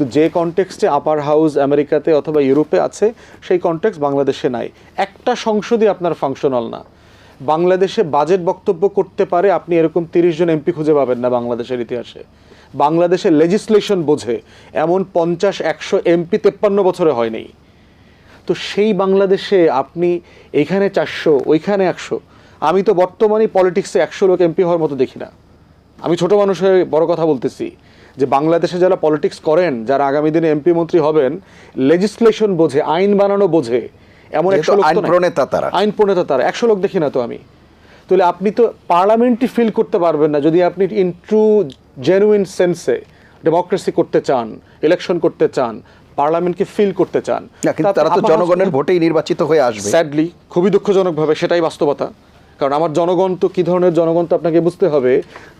তো যে কনটেক্সটে আপার হাউস আমেরিকাতে অথবা ইউরোপে আছে, সেই কনটেক্সট বাংলাদেশে নাই। একটা সংসদই আপনার ফাংশনাল না। বাংলাদেশে বাজেট বক্তব্য করতে পারে আপনি এরকম তিরিশ জন এমপি খুঁজে পাবেন না বাংলাদেশের ইতিহাসে। বাংলাদেশের লেজিসলেশন বোঝে, এমন পঞ্চাশ, একশো এমপি তেপ্পান্ন বছরে হয়নি তো সেই বাংলাদেশে আপনি এইখানে চারশো, ওইখানে একশো। আমি তো বর্তমানে পলিটিক্সে একশো লোক এমপি হওয়ার মতো দেখি না। আমি ছোট মানুষ হয়ে বড় কথা বলতেছি যে বাংলাদেশে যারা পলিটিক্স করেন যারা আগামী দিনে এমপি মন্ত্রী হবেন লেজিসলেশন বোঝে আইন বানানো বোঝে এমন একশো লোক আইন প্রণেতা তারা। আইন প্রণেতা তারা একশো লোক দেখি না তো আমি। তাহলে আপনি তো পার্লামেন্টই ফিল করতে পারবেন না যদি আপনি ইন ট্রু জেনুইন সেন্সে ডেমোক্রেসি করতে চান ইলেকশন করতে চান পার্লামেন্টকে ফিল করতে চান তারা তো জনগণের ভোটেই নির্বাচিত হয়ে আসবে। স্যাডলি খুবই দুঃখজনকভাবে সেটাই বাস্তবতা। কারণ আমার জনগণ তো কী ধরনের জনগণ তো আপনাকে বুঝতে হবে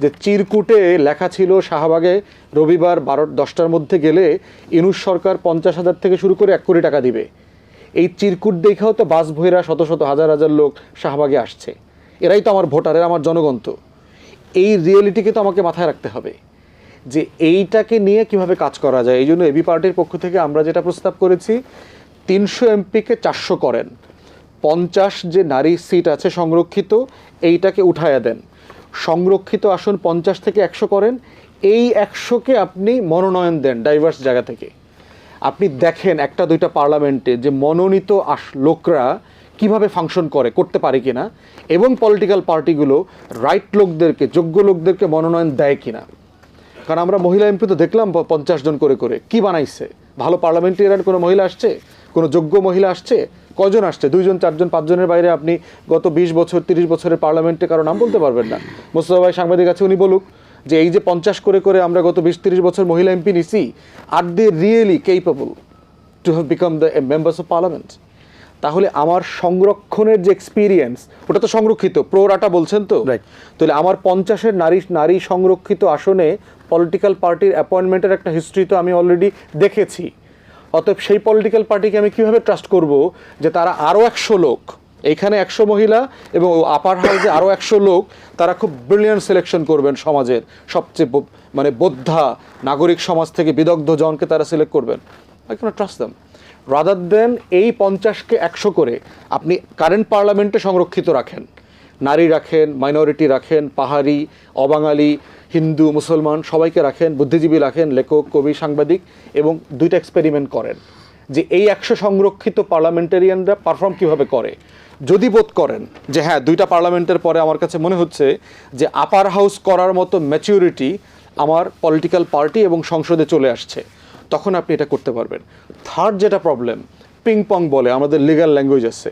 যে চিরকুটে লেখা ছিল শাহবাগে রবিবার বারো, দশটার মধ্যে গেলে ইনুস সরকার পঞ্চাশ হাজার থেকে শুরু করে এক কোটি টাকা দিবে। এই চিরকুট দেখেও তো বাস ভৈরা শত শত হাজার হাজার লোক শাহবাগে আসছে। এরাই তো আমার ভোটার এরা আমার জনগণ তো। এই রিয়েলিটিকে তো আমাকে মাথায় রাখতে হবে যে এইটাকে নিয়ে কীভাবে কাজ করা যায়। এই জন্য এবি পার্টির পক্ষ থেকে আমরা যেটা প্রস্তাব করেছি, তিনশো এমপিকে চারশো করেন। পঞ্চাশ যে নারী সিট আছে সংরক্ষিত, এইটাকে উঠায়া দেন। সংরক্ষিত আসন পঞ্চাশ থেকে একশো করেন, এই একশোকে আপনি মনোনয়ন দেন ডাইভার্স জায়গা থেকে। আপনি দেখেন একটা দুইটা পার্লামেন্টে যে মনোনীত আস লোকরা কীভাবে ফাংশন করে, করতে পারে কিনা, এবং পলিটিক্যাল পার্টিগুলো রাইট লোকদেরকে, যোগ্য লোকদেরকে মনোনয়ন দেয় কিনা। কারণ আমরা মহিলা এমপি তো দেখলাম পঞ্চাশ জন করে করে, কি বানাইছে? ভালো পার্লামেন্টারিয়ান কোনো মহিলা আসছে? কোনো যোগ্য মহিলা আসছে? কজন আসছে? দুইজন চারজন পাঁচজনের বাইরে আপনি গত বিশ বছর তিরিশ বছরের পার্লামেন্টে কারও নাম বলতে পারবেন না। মোস্তফা ভাই সাংবাদিক আছে উনি বলুক যে এই যে পঞ্চাশ করে করে আমরা গত বিশ তিরিশ বছর মহিলা এমপি নিছি আর they really capable to have become the members of parliament তাহলে আমার সংরক্ষণের যে এক্সপিরিয়েন্স ওটা তো সংরক্ষিত প্রোরাটা বলছেন তো. তাহলে আমার পঞ্চাশের নারী নারী সংরক্ষিত আসনে পলিটিক্যাল পার্টির অ্যাপয়েন্টমেন্টের একটা হিস্ট্রি তো আমি অলরেডি দেখেছি। অতএব সেই পলিটিক্যাল পার্টিকে আমি কীভাবে ট্রাস্ট করব যে তারা আরও একশো লোক এইখানে একশো মহিলা এবং আপার হাউসে আরও একশো লোক, তারা খুব ব্রিলিয়ান্ট সিলেকশন করবেন সমাজের সবচেয়ে মানে বোদ্ধা নাগরিক সমাজ থেকে বিদগ্ধ জনকে তারা সিলেক্ট করবেন। I can trust them rather than এই পঞ্চাশকে একশো করে, আপনি কারেন্ট পার্লামেন্টে সংরক্ষিত রাখেন। নারী রাখেন মাইনরিটি রাখেন, পাহাড়ি, অবাঙালি, হিন্দু, মুসলমান, সবাইকে রাখেন, বুদ্ধিজীবী রাখেন, লেখক, কবি, সাংবাদিক এবং দুইটা এক্সপেরিমেন্ট করেন। যে এই একশো সংরক্ষিত পার্লামেন্টারিয়ানরা পারফর্ম কীভাবে করে? যদি বোধ করেন যে হ্যাঁ দুইটা পার্লামেন্টের পরে আমার কাছে মনে হচ্ছে যে আপার হাউস করার মতো ম্যাচিউরিটি আমার পলিটিক্যাল পার্টি এবং সংসদে চলে আসছে, তখন আপনি এটা করতে পারবেন। থার্ড যেটা প্রবলেম পিং পং বলে, আমাদের লিগ্যাল ল্যাঙ্গুয়েজ আছে।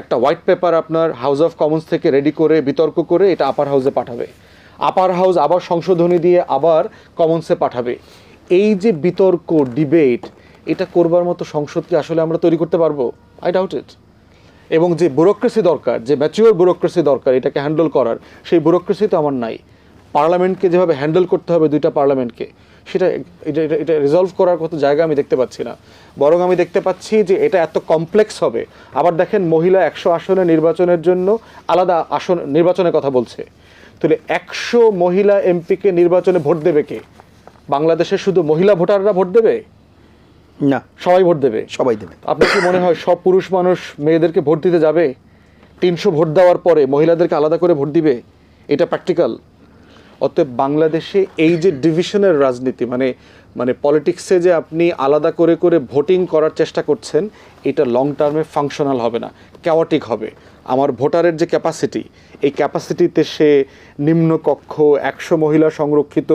একটা হোয়াইট পেপার আপনার হাউস অফ কমন্স থেকে রেডি করে, বিতর্ক করে এটা আপার হাউসে পাঠাবে। আপার হাউস আবার সংশোধনী দিয়ে আবার কমন্সে পাঠাবে। এই যে বিতর্ক ডিবেট এটা করবার মতো সংসদকে আসলে আমরা তৈরি করতে পারব? আই ডাউট ইট এবং যে ব্যুরোক্রেসি দরকার, যে ম্যাচিওর ব্যুরোক্রেসি দরকার, এটাকে হ্যান্ডেল করার, সেই ব্যুরোক্রেসি তো আমার নাই। পার্লামেন্টকে যেভাবে হ্যান্ডেল করতে হবে দুইটা পার্লামেন্টকে সেটা এটা এটা এটা রিজলভ করার কত জায়গা আমি দেখতে পাচ্ছি না। বরং আমি দেখতে পাচ্ছি যে এটা এত কমপ্লেক্স হবে। আবার দেখেন মহিলা একশো আসনে নির্বাচনের জন্য আলাদা আসন নির্বাচনের কথা বলছে। তাহলে একশো মহিলা এমপিকে নির্বাচনে ভোট দেবে কে? বাংলাদেশে শুধু মহিলা ভোটাররা ভোট দেবে? না। সবাই ভোট দেবে? সবাই দেবে। আপনার কি মনে হয় সব পুরুষ মানুষ মেয়েদেরকে ভোট দিতে যাবে? তিনশো ভোট দেওয়ার পরে মহিলাদেরকে আলাদা করে ভোট দিবে? এটা প্র্যাকটিক্যাল অতএব বাংলাদেশে এই যে ডিভিশনের রাজনীতি মানে মানে পলিটিক্সে যে আপনি আলাদা করে করে ভোটিং করার চেষ্টা করছেন, এটা লং টার্মে ফাংশনাল হবে না ক্যাওয়াটিক হবে। আমার ভোটারের যে ক্যাপাসিটি এই ক্যাপাসিটিতে সে নিম্ন কক্ষ, একশো মহিলা সংরক্ষিত,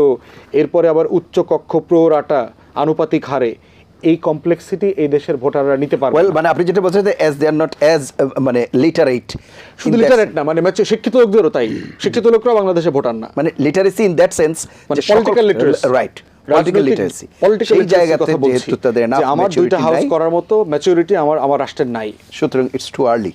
এরপরে আবার উচ্চ কক্ষ প্রোরাটা আনুপাতিক হারে এই কমপ্লেক্সিটি এই দেশের ভোটাররা নিতে পারবে ওয়েল মানে আপনি যেটা বলছেন যে as they are not as মানে লিটারেট শুধু লিটারেট না মানে হচ্ছে শিক্ষিত লোকদেরও তাই। শিক্ষিত লোকরা বাংলাদেশে ভোটার না। মানে লিটারেসি ইন দ্যাট সেন্স মানে political literacy right political literacy political সেই জায়গাতে যেহেতু তাদের না আমার দুইটা হাউস করার মতো ম্যাচুরিটি আমার আমার রাষ্ট্রের নাই। সুতরাং ইটস টু আর্লি